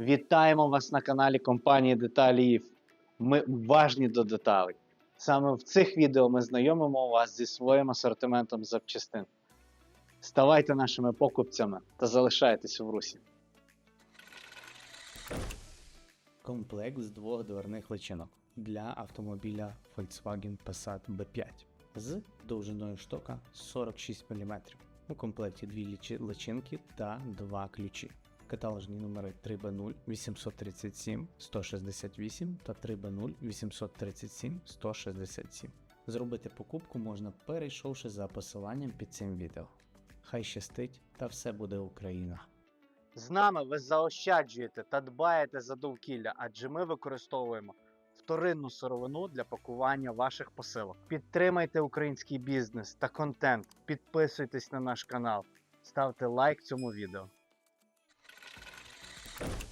Вітаємо вас на каналі компанії Деталі. Ми уважні до деталей. Саме в цих відео ми знайомимо вас зі своїм асортиментом запчастин. Ставайте нашими покупцями та залишайтесь в русі. Комплект з двох дверних личинок для автомобіля Volkswagen Passat B5 з довжиною штока 46 мм. У комплекті дві личинки та два ключі. Каталожні номери 3B0 837 168 та 3B0 837 167. Зробити покупку можна перейшовши за посиланням під цим відео. Хай щастить та все буде Україна! З нами ви заощаджуєте та дбаєте за довкілля, адже ми використовуємо вторинну сировину для пакування ваших посилок. Підтримайте український бізнес та контент, підписуйтесь на наш канал, ставте лайк цьому відео. Thank you.